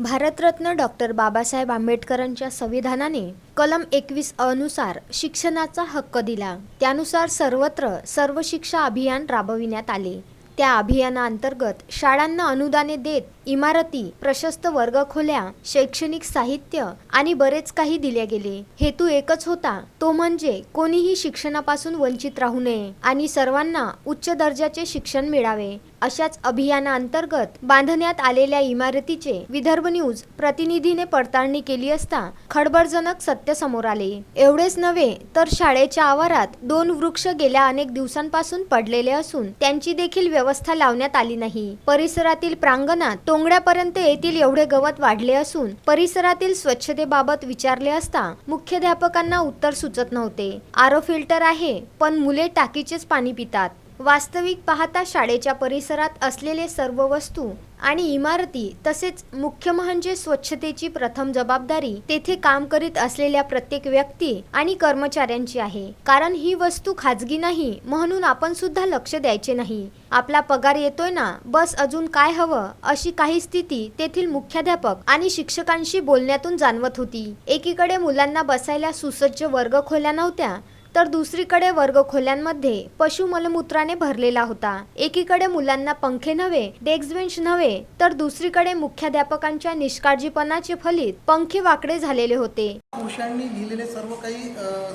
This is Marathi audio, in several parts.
भारतरत्न डॉक्टर बाबासाहेब आंबेडकरांच्या संविधानाने कलम एकवीस अनुसार शिक्षणाचा हक्क दिला. त्यानुसार सर्वत्र सर्व शिक्षा अभियान राबविण्यात आले. त्या अभियानाअंतर्गत शाळांना अनुदाने देत इमारती प्रशस्त वर्गखोल्या शैक्षणिक साहित्य आणि बरेच काही दिले गेले. हेतू एकच होता तो म्हणजे कोणीही शिक्षणापासून वंचित राहू नये आणि सर्वांना उच्च दर्जाचे शिक्षण मिळावे. अशाच अभियानाअंतर्गत बांधण्यात आलेल्या इमारतीचे विदर्भ न्यूज प्रतिनिधीने पडताळणी केली असता खडबडजनक सत्य समोर आले. एवढेच नव्हे तर शाळेच्या आवारात दोन वृक्ष गेल्या अनेक दिवसांपासून पडलेले असून त्यांची देखील व्यवस्था लावण्यात आली नाही. परिसरातील प्रांगणात तोंगड्यापर्यंत येथील एवढे गवत वाढले असून परिसरातील स्वच्छतेबाबत विचारले असता मुख्याध्यापकांना उत्तर सुचत नव्हते. आरो फिल्टर आहे पण मुले टाकीचेच पाणी पितात. वास्तविक पाहता शाळेच्या परिसरात असलेले सर्व वस्तू आणि इमारती तसेच मुख्य म्हणजे स्वच्छतेची प्रथम जबाबदारी तेथे काम करीत असलेल्या प्रत्येक व्यक्ती आणि कर्मचाऱ्यांची आहे. कारण ही वस्तू खाजगी नाही म्हणून आपण सुद्धा लक्ष द्यायचे नाही. आपला पगार येतोय ना बस अजून काय हवं अशी काही स्थिती तेथील मुख्याध्यापक आणि शिक्षकांशी बोलण्यातून जाणवत होती. एकीकडे मुलांना बसायला सुसज्ज वर्ग खोल्या नव्हत्या तर दुसरीकडे वर्गखोल्यांमध्ये पशु मलमूत्राने भरलेला होता. एकीकडे मुलांना पंखे नव्हे डेस्क बेंच नव्हे तर दुसरीकडे मुख्याध्यापकांच्या निष्काळजीपणाचे फलित पंखे वाकडे झालेले होते. पुरुषांनी लिहिलेले सर्व काही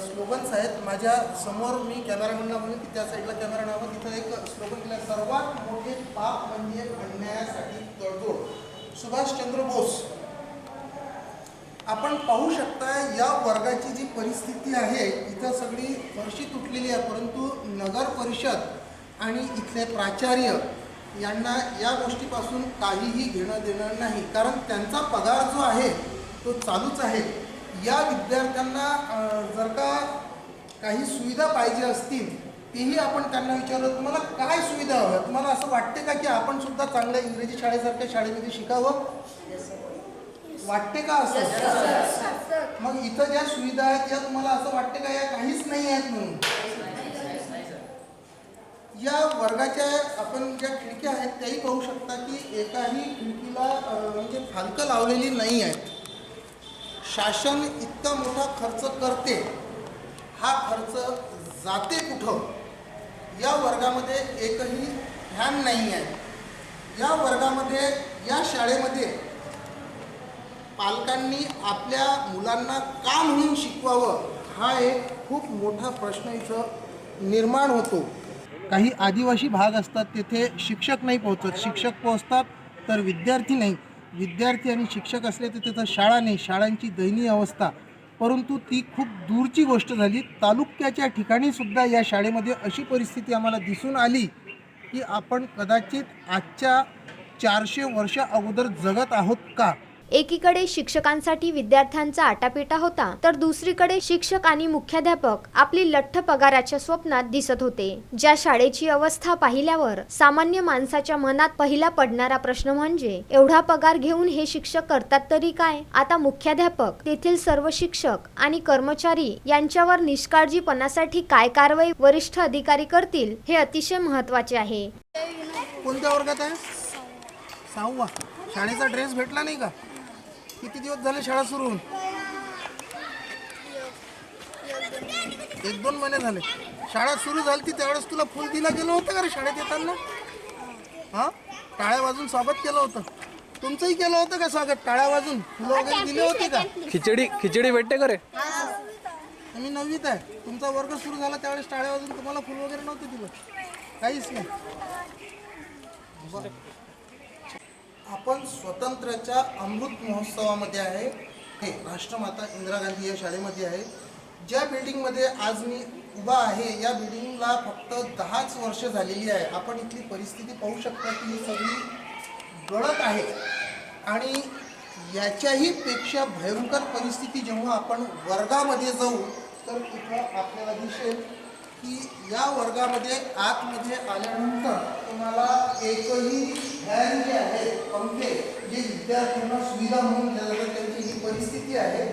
स्लोगन्स आहेत. माझ्यासमोर मी कॅमेरा म्हणून त्या साईडला कॅमेरा नावं तिथं एक स्लोगन दिलं सर्वात मोठे पाप म्हणजे अन्यायासाठी तडजोड. सुभाषचंद्र बोस. आपण पाहू शकता या वर्गाची जी परिस्थिती आहे इथं सगळी फरशी तुटलेली आहे परंतु नगर परिषद आणि इथले प्राचार्य यांना या गोष्टीपासून काहीही घेणं देणं नाही. कारण त्यांचा पगार जो आहे तो चालूच आहे. या विद्यार्थ्यांना जर का काही सुविधा पाहिजे असतील तेही आपण त्यांना विचारलं तुम्हाला काय सुविधा हव्या? तुम्हाला असं वाटते का की आपण सुद्धा चांगल्या इंग्रजी शाळेसारख्या शाळेमध्ये शिकावं? वाटते का असं? मग इथं ज्या सुविधा आहेत या तुम्हाला असं वाटते का या काहीच नाही आहेत म्हणून? या वर्गाच्या आपण ज्या खिडक्या आहेत त्याही पाहू शकता की एकाही खिडकीला म्हणजे फालकं लावलेली नाही आहेत. शासन इतका मोठा खर्च करते. हा खर्च जाते कुठं? या वर्गामध्ये एकही फॅन नाही आहे. या वर्गामध्ये या शाळेमध्ये पालकांनी आपल्या मुलांना का म्हणून शिकवावं हा एक खूप मोठा प्रश्न इथं निर्माण होतो. काही आदिवासी भाग असतात तेथे शिक्षक नाही पोहोचत. शिक्षक पोहोचतात तर विद्यार्थी नाही. विद्यार्थी आणि शिक्षक असले तर तिथं शाळा नाही. शाळांची दयनीय अवस्था. परंतु ती खूप दूरची गोष्ट झाली. तालुक्याच्या ठिकाणी सुद्धा या शाळेमध्ये अशी परिस्थिती आम्हाला दिसून आली की आपण कदाचित आजच्या चारशे वर्षा अगोदर जगत आहोत का? एकीकडे शिक्षकांसाठी विद्यार्थ्यांचा आटापिटा होता तर दुसरीकडे शिक्षक आणि मुख्याध्यापक आपली लठ्ठ पगाराच्या स्वप्नात दिसत होते. ज्या शाळेची अवस्था पाहिल्यावर सामान्य माणसाच्या मनात पहिला पडणारा प्रश्न म्हणजे एवढा पगार घेऊन हे शिक्षक करतात तरी काय? आता मुख्याध्यापक तेथील सर्व शिक्षक आणि कर्मचारी यांच्यावर निष्काळजीपणासाठी काय कारवाई वरिष्ठ अधिकारी करतील हे अतिशय महत्त्वाचे आहे. कोणत्या वर्गात आहे? सहावा. शाळेचा ड्रेस भेटला नाही का? किती दिवस झाले शाळा सुरू होऊन? एक दोन महिने झाले. शाळा सुरू झाली ती त्यावेळेस तुला फुल दिला गेलं होतं का रे शाळेत येताना? हा? टाळ्या वाजून स्वागत केलं होतं. तुमचंही केलं होतं का स्वागत? टाळ्या वाजून फुलं वगैरे दिले होते का? खिचडी खिचडी भेटते का रे? मी नववीत आहे. तुमचा वर्ग सुरू झाला त्यावेळेस टाळ्या वाजून तुम्हाला फुल वगैरे नव्हते दिलं. काहीच नाही. आपण स्वतंत्राच्या अमृत महोत्सवामध्ये आहे. हे राष्ट्रमाता इंदिरा गांधी या शाळेमध्ये आहे. ज्या बिल्डिंगमध्ये आज मी उभा आहे या बिल्डिंगला फक्त दहाच वर्ष झालेली आहे. आपण इथली परिस्थिती पाहू शकता की ही सगळी गळत आहे. आणि याच्याही पेक्षा भयंकर परिस्थिती जेव्हा आपण वर्गामध्ये जाऊ तर इथं आपल्याला दिसेल की या वर्गामध्ये आतमध्ये आल्यानंतर तुम्हाला एकही पंखे जे विद्यार्थ्यांना सुविधा म्हणून दिल्या जातात त्यांची ही परिस्थिती आहे.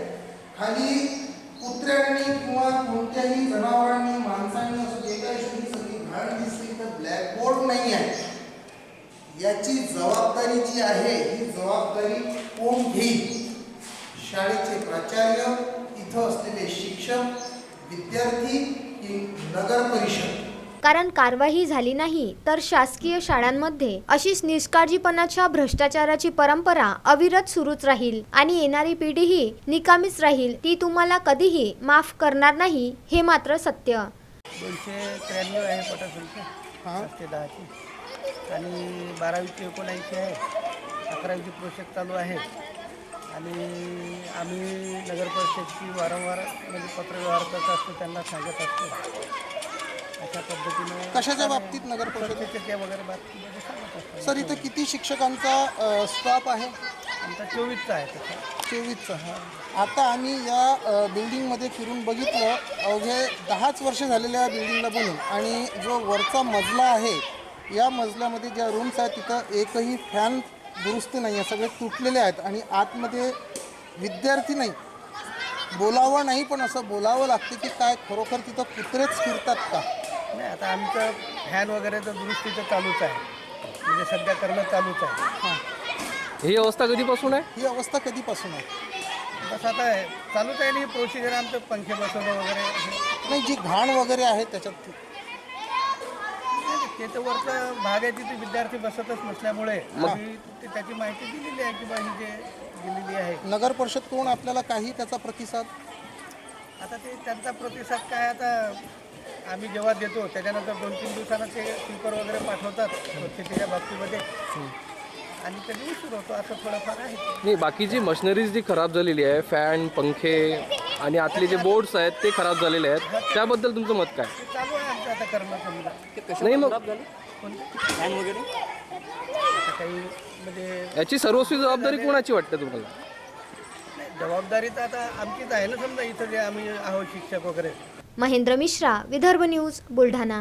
खाली कुत्र्यांनी किंवा कोणत्याही जनावरांनी माणसांनी असं जे काही सगळी सगळी घाण दिसली तर ब्लॅकबोर्ड नाही आहे. याची जबाबदारी जी आहे ही जबाबदारी कोण शाळेचे प्राचार्य इथं असलेले शिक्षक विद्यार्थी की नगर परिषद. कारण कारवाई झाली नाही तर शासकीय शाळांमध्ये अशीच निष्काळजीपणाच्या भ्रष्टाचाराची परंपरा अविरत सुरूच राहील आणि येणारी पिढीही निकामीच राहील ती तुम्हाला कधीही माफ करणार नाही हे मात्र सत्य. दोनशे त्र्याण्णव आहे पटासंख्या हां. पाच ते दहाची. आणि बारावीची एकोणऐंशी आहे. अकरावीची प्रोजेक्ट चालू आहे. आणि आम्ही नगर परिषदची वारंवार म्हणजे पत्रव्यवहार करत असतो त्यांना सांगत असतो. अशा पद्धतीनं कशाच्या बाबतीत नगर परिषद? स्वच्छतेच्या वगैरे बाबतीमध्ये सांगत असतो सर इथं किती शिक्षकांचा स्टॉप आहे? आमचा चोवीसचा आहे तसा चोवीसचा हा. आता आम्ही या अ, बिल्डिंगमध्ये फिरून बघितलं. अवघे दहाच वर्ष झालेल्या या बिल्डिंगला बनून आणि जो वरचा मजला आहे या मजल्यामध्ये ज्या रूम्स आहेत तिथं एकही फॅन दुरुस्त नाही आहे सगळे तुटलेले आहेत आणि आतमध्ये विद्यार्थी नाही. बोलावं नाही पण असं बोलावं लागते की काय खरोखर तिथं कुत्रेच फिरतात का? नाही आता आमचं फॅन वगैरे तर दुरुस्तीचं चालूच आहे. म्हणजे सध्या करणं चालूच आहे. हां. अवस्था कधीपासून आहे? ही अवस्था कधीपासून आहे? बस आता आहे चालूच आहे आणि प्रोसिजर आमचं पंखे बसवणं वगैरे. नाही जी घाण वगैरे आहे त्याच्यात नाही, ते तर वरचा भाग आहे तिथे विद्यार्थी बसतच नसल्यामुळे आम्ही ते- त्याची माहिती दिलेली आहे की बा ही जे दिलेली आहे. नगर परिषदकडून आपल्याला काही त्याचा प्रतिसाद? आता ते त्यांचा प्रतिसाद काय आता आम्ही जेव्हा देतो त्याच्यानंतर दोन तीन दिवसांना ते स्पीकर वगैरे पाठवतात स्वच्छतेच्या बाबतीमध्ये. आणि कधी उशीर होतो असं थोडंफार आहे. नाही बाकीची मशिनरीज जी खराब झालेली आहे फॅन पंखे आणि आतले जे बोर्ड्स आहेत ते खराब झालेले आहेत. त्याबद्दल तुमचं मत काय? ते चालू आहे आमचं आता करणं समजा. नाही मग फॅन वगैरे? आता काही म्हणजे याची सर्वस्वी जबाबदारी कोणाची वाटते तुम्हाला? नाही, जबाबदारी तर आता आमचीच आहे ना समजा इथं जे आम्ही आहोत शिक्षक वगैरे. महेंद्र मिश्रा विदर्भ न्यूज बुलढाणा.